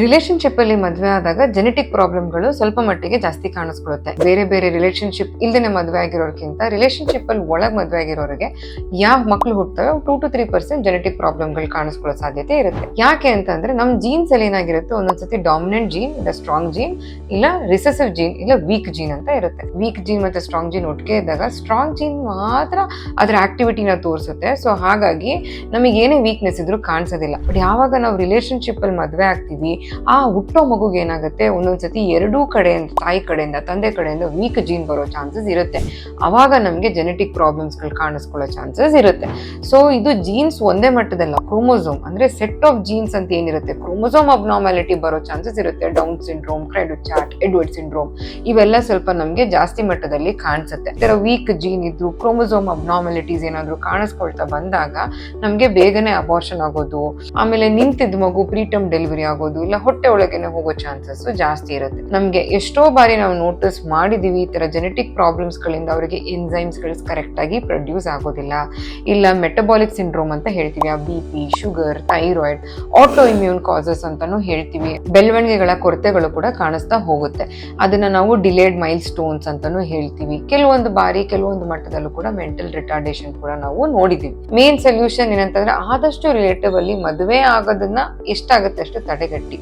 Relationship ಅಲ್ಲಿ ಮದುವೆ ಆದಾಗ ಜೆನೆಟಿಕ್ ಪ್ರಾಬ್ಲಮ್ಗಳು ಸ್ವಲ್ಪ ಮಟ್ಟಿಗೆ ಜಾಸ್ತಿ ಕಾಣಿಸ್ಕೊಳುತ್ತೆ. ಬೇರೆ ಬೇರೆ ರಿಲೇಶನ್ಶಿಪ್ ಇಲ್ದೇನೆ ಮದುವೆ ಆಗಿರೋರ್ಕಿಂತ ರಿಲೇಶನ್ಶಿಪ್ ಅಲ್ಲಿ ಒಳಗೆ ಮದುವೆ ಆಗಿರೋರಿಗೆ ಯಾವ ಮಕ್ಳು ಹುಟ್ಟುತ್ತವೆ two to three percent genetic ಪ್ರಾಬ್ಲಮ್ಗಳು ಕಾಣಿಸ್ಕೊಳ್ಳೋ ಸಾಧ್ಯತೆ ಇರುತ್ತೆ. ಯಾಕೆ ಅಂತಂದ್ರೆ ನಮ್ ಜೀನ್ಸ್ ಅಲ್ಲಿ ಏನಾಗಿರುತ್ತೆ ಒಂದೊಂದ್ಸತಿ ಡಾಮಿನೆಂಟ್ ಜೀನ್ ಇಲ್ಲ ಸ್ಟ್ರಾಂಗ್ ಜೀನ್ ಇಲ್ಲ ರಿಸೆಸಿವ್ ಜೀನ್ ಇಲ್ಲ ವೀಕ್ ಜೀನ್ ಅಂತ ಇರುತ್ತೆ. ವೀಕ್ ಜೀನ್ ಮತ್ತೆ ಸ್ಟ್ರಾಂಗ್ ಜೀನ್ ಒಟ್ಟಿಗೆ ಇದ್ದಾಗ ಸ್ಟ್ರಾಂಗ್ ಜೀನ್ ಮಾತ್ರ ಅದರ ಆಕ್ಟಿವಿಟಿನ ತೋರಿಸುತ್ತೆ. ಸೊ ಹಾಗಾಗಿ ನಮಗೆ ಏನೇ ವೀಕ್ನೆಸ್ ಇದ್ರೂ ಕಾಣಿಸೋದಿಲ್ಲ. ಬಟ್ ಯಾವಾಗ ನಾವು ರಿಲೇಶನ್ಶಿಪ್ ಅಲ್ಲಿ ಮದುವೆ ಆಗ್ತೀವಿ ಆ ಹುಟ್ಟೋ ಮಗುಗೆ ಏನಾಗುತ್ತೆ? ಒಂದೊಂದ್ಸತಿ ಎರಡೂ ಕಡೆಯಿಂದ, ತಾಯಿ ಕಡೆಯಿಂದ, ತಂದೆ ಕಡೆಯಿಂದ ವೀಕ್ ಜೀನ್ ಬರೋ ಚಾನ್ಸಸ್ ಇರುತ್ತೆ. ಆವಾಗ ನಮಗೆ ಜೆನೆಟಿಕ್ ಪ್ರಾಬ್ಲಮ್ಸ್ಗಳು ಕಾಣಿಸ್ಕೊಳ್ಳೋ ಚಾನ್ಸಸ್ ಇರುತ್ತೆ. ಸೊ ಇದು ಜೀನ್ಸ್ ಒಂದೇ ಮಟ್ಟದಲ್ಲ ಕ್ರೋಮೋಸೋಮ್ ಅಂದ್ರೆ ಸೆಟ್ ಆಫ್ ಜೀನ್ಸ್ ಅಂತ ಏನಿರುತ್ತೆ? ಕ್ರೋಮೋಸೋಮ್ ಅಬ್ನಾರ್ಮಾಲಿಟಿ ಬರೋ ಚಾನ್ಸಸ್ ಇರುತ್ತೆ. Down syndrome cri du chat Edward syndrome ಇವೆಲ್ಲ ಸ್ವಲ್ಪ ನಮಗೆ ಜಾಸ್ತಿ ಮಟ್ಟದಲ್ಲಿ ಕಾಣಿಸುತ್ತೆ. ಇದರ ವೀಕ್ ಜೀನ್ ಇದ್ದು ಕ್ರೋಮೋಸೋಮ್ ಅಬ್ನಾರ್ಮಾಲಿಟೀಸ್ ಏನಾದರೂ ಕಾಣಿಸ್ಕೊಳ್ತಾ ಬಂದಾಗ ನಮಗೆ ಬೇಗನೆ ಅಬಾರ್ಷನ್ ಆಗೋದು. ಆಮೇಲೆ ನಿಂತಿದ್ದ ಮಗು ಪ್ರೀಟಮ್ ಡೆಲಿವರಿ ಆಗೋದು ಇಲ್ಲ ಹೊಟ್ಟೆ ಒಳಗೇನೆ ಹೋಗೋ ಚಾನ್ಸಸ್ ಜಾಸ್ತಿ ಇರುತ್ತೆ. ನಮಗೆ ಎಷ್ಟೋ ಬಾರಿ ನಾವು ನೋಟಿಸ್ ಮಾಡಿದೀವಿ ಈ ತರ ಜೆನೆಟಿಕ್ ಪ್ರಾಬ್ಲಮ್ಸ್ ಗಳಿಂದ ಅವರಿಗೆ ಎನ್ಸೈಮ್ಸ್ಗಳು ಕರೆಕ್ಟ್ ಪ್ರೊಡ್ಯೂಸ್ ಆಗೋದಿಲ್ಲ. ಇಲ್ಲ ಮೆಟಬಾಲಿಕ್ ಸಿಂಡ್ರೋಮ್ ಅಂತ ಹೇಳ್ತೀವಿ, ಆ B P sugar thyroid autoimmune causes ಅಂತಾನು ಹೇಳ್ತೀವಿ. ಬೆಳವಣಿಗೆಗಳ ಕೊರತೆಗಳು ಕೂಡ ಕಾಣಿಸ್ತಾ ಹೋಗುತ್ತೆ. ಅದನ್ನ ನಾವು ಡಿಲೇಡ್ ಮೈಲ್ ಸ್ಟೋನ್ಸ್ ಅಂತಾನು ಹೇಳ್ತೀವಿ. ಕೆಲವೊಂದು ಬಾರಿ, ಕೆಲವೊಂದು ಮಟ್ಟದಲ್ಲೂ ಕೂಡ ಮೆಂಟಲ್ ರಿಟಾರ್ಡೇಷನ್ ಕೂಡ ನಾವು ನೋಡಿದೀವಿ. ಮೇನ್ ಸೊಲ್ಯೂಷನ್ ಏನಂತಂದ್ರೆ ಆದಷ್ಟು ರಿಲೇಟಿವ್ ಅಲ್ಲಿ ಮದುವೆ ಆಗೋದನ್ನ ಎಷ್ಟಾಗುತ್ತೆ ಅಷ್ಟು ತಡೆಗಟ್ಟಿ.